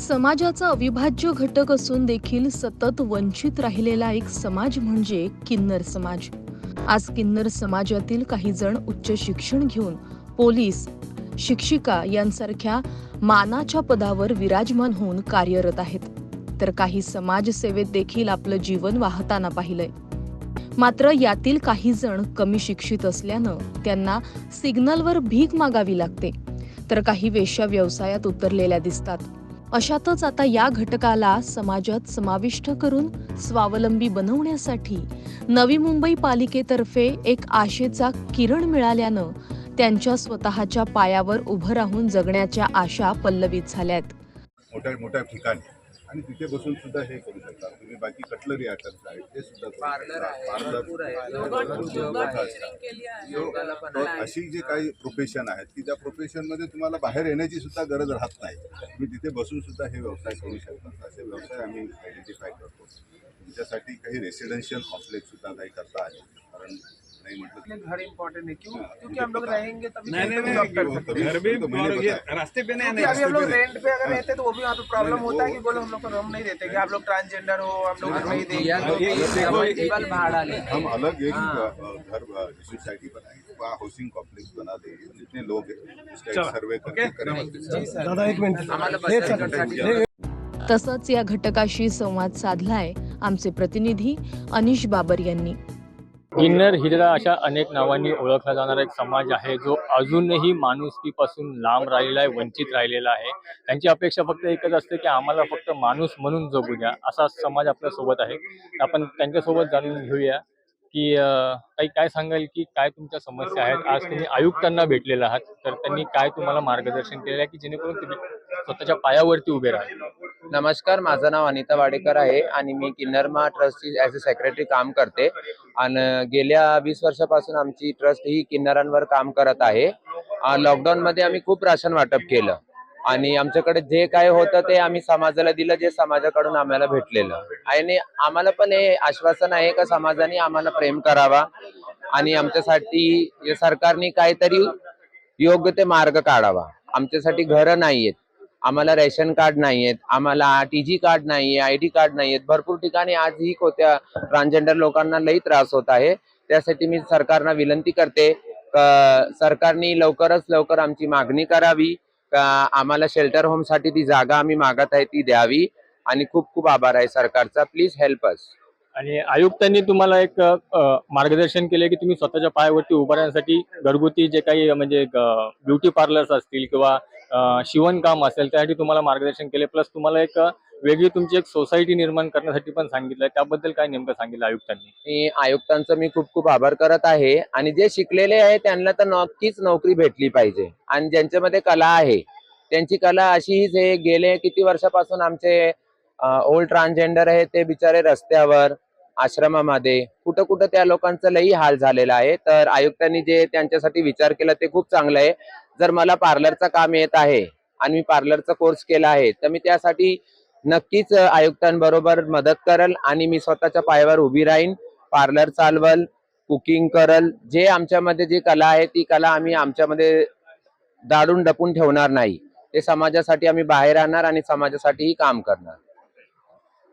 समाजाचा अविभाज्य घटक असून देखील सतत वंचित राहिलेला एक समाज म्हणजे किन्नर समाज. आज किन्नर समाजातील काही जण उच्च शिक्षण घेऊन पोलीस शिक्षिका यांसारख्या मानाच्या पदावर विराजमान होऊन कार्यरत आहेत. तर काही समाजसेवेत देखील आपलं जीवन वाहताना पाहिलंय. मात्र यातील काही जण कमी शिक्षित असल्यानं त्यांना सिग्नलवर भीक मागावी लागते. तर काही वेश्या व्यवसायात उतरलेल्या दिसतात. अशातच आता या घटकाला समाजात समाविष्ट करून स्वावलंबी बनवण्यासाठी नवी मुंबई पालिकेतर्फे एक आशेचा किरण मिळाल्यानं त्यांच्या स्वतःच्या पायावर उभं राहून जगण्याच्या आशा पल्लवित झाल्यात. मोठ्या मोठ्या ठिकाणी. आणि तिथे बसून सुद्धा हे करू शकता. तुम्ही बाकी कटलरी आयटम्स आहेत ते सुद्धा पार्लर. अशी जे काही प्रोफेशन आहेत की त्या प्रोफेशनमध्ये तुम्हाला बाहेर येण्याची सुद्धा गरज राहत नाही. तुम्ही तिथे बसून सुद्धा हे व्यवसाय करू शकता. असे व्यवसाय आम्ही आयडेंटिफाय करतो. तुमच्यासाठी काही रेसिडेन्शियल कॉम्प्लेक्स सुद्धा काही करता आहे कारण नाही घर इम्पोर्टेंट है क्यों? क्योंकि हम लोग रहेंगे तभी नहीं नहीं नहीं घर भी। रास्ते पे नहीं अभी हम लोग रेंट पे अगर रहते तो वो भी वहाँ पे प्रॉब्लम नहीं, होता है वो- कि बोलो हम लोग को रूम नहीं देते कि आप लोग ट्रांसजेंडर हो हम लोग नहीं ये- देंगे। ये देखो, भाड़ा ले हम अलग एक। अ, घर सोसाइटी बनाएंगे। वहाँ हाउसिंग कॉम्प्लेक्स बना देंगे। जितने लोग हैं उसका चलो, एक सर्वे करके ओके? करेंगे दादा एक मिनिट। आम्हाला बसायसाठी तसंच या घटकाशी संवाद साधलाय आमचे प्रतिनिधी अनिश बाबर यांनी. किन्नर हिजडा अशा अनेक नावांनी ओळखला जाणारा एक समाज आहे जो अजूनही माणुसकीपासून लांब राहिलेला आहे वंचित राहिलेला आहे. त्यांची अपेक्षा फक्त एकच असते की आम्हाला फक्त माणूस म्हणून जगू द्या असा समाज आपल्यासोबत आहे. आपण त्यांच्यासोबत जाणून घेऊया की काही काय सांगाल की काय तुमच्या समस्या आहेत? आज तुम्ही आयुक्तांना भेटलेला आहात. तर त्यांनी काय तुम्हाला मार्गदर्शन केलेलं आहे की जेणेकरून तुम्ही स्वतःच्या पायावरती उभे राहाल? नमस्कार माझं नाव अनिता वाडेकर आहे आणि मी किन्नरमा ट्रस्टची ॲज अ सेक्रेटरी काम करते. आणि गेल्या वीस वर्षापासून आमची ट्रस्ट ही किन्नरांवर काम करत आहे. लॉकडाऊनमध्ये आम्ही खूप राशन वाटप केलं. आणि आमच्याकडे जे काय होतं ते आम्ही समाजाला दिलं जे समाजाकडून आम्हाला भेटलेलं. आणि आम्हाला पण हे आश्वासन आहे का समाजाने आम्हाला प्रेम करावा आणि आमच्यासाठी सरकारने काहीतरी योग्य ते मार्ग काढावा. आमच्यासाठी घरं नाहीयेत. आम्हाला रेशन कार्ड नाहीयेत आम्हाला टी जी कार्ड नाहीये आय डी कार्ड नाहीयेत. भरपूर ठिकाणी आजही कोत्या ट्रान्सजेंडर लोकांना लई त्रास होत आहे. त्यासाठी मी सरकारना विनंती करते सरकारने लवकरच लवकर आमची मागणी करावी. आम्हाला शेल्टर होमसाठी ती जागा आम्ही मागत आहे ती द्यावी. आणि खूप खूप आभार आहे सरकारचा. प्लीज हेल्प अस आणि आयुक्तांनी तुम्हाला एक मार्गदर्शन केले की तुम्ही स्वतःच्या पायावरती उभारण्यासाठी राहण्यासाठी घरगुती जे काही म्हणजे ब्युटी पार्लर्स असतील किंवा शिवणकाम असेल त्यासाठी तुम्हाला मार्गदर्शन केले. प्लस तुम्हाला एक वेगळी तुमची एक सोसायटी निर्माण करण्यासाठी पण सांगितलं. त्याबद्दल काय नेमकं सांगितलं आयुक्तांनी? मी आयुक्तांचं मी खूप खूप आभार करत आहे. आणि जे शिकलेले आहे त्यांना तर नक्कीच नोकरी भेटली पाहिजे. आणि ज्यांच्यामध्ये कला आहे त्यांची कला अशीच हे गेले किती वर्षापासून आमचे ओल्ड ट्रान्सजेंडर आहे ते बिचारे रस्त्यावर आश्रमामध्ये कुठं कुठं त्या लोकांचं लई हाल झालेला आहे. तर आयुक्तांनी जे त्यांच्यासाठी विचार केला ते खूप चांगलं आहे. जर मला पार्लरचं काम येत आहे आणि मी पार्लरचा कोर्स केला आहे तर मी त्यासाठी नक्कीच आयुक्तांबरोबर मदत करल आणि मी स्वतःच्या पायावर उभी राहीन पार्लर चालवल कुकिंग करल. जे आमच्यामध्ये जी कला आहे ती कला आम्ही आमच्यामध्ये दाडून डपून ठेवणार नाही. ते समाजासाठी आम्ही बाहेर आणणार आणि समाजासाठीही काम करणार.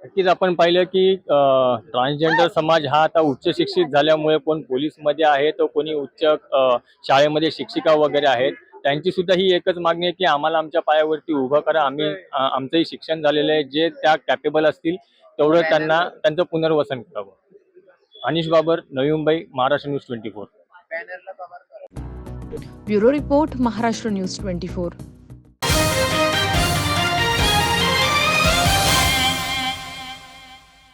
नक्कीच आपण पाहिलं की ट्रान्सजेंडर समाज हा आता उच्च शिक्षित झाल्यामुळे कोण पोलीसमध्ये आहे तो कोणी उच्च शाळेमध्ये शिक्षिका वगैरे आहेत. त्यांची सुद्धा ही एकच मागणी आहे की आम्हाला आमच्या पायावरती उभं करा. आम्ही आमचंही शिक्षण झालेलं आहे. जे त्या कॅपेबल असतील तेवढं त्यांना त्यांचं पुनर्वसन करावं. Anish Babar Navi Mumbai Maharashtra news twenty four. Bureau report Maharashtra news twenty four.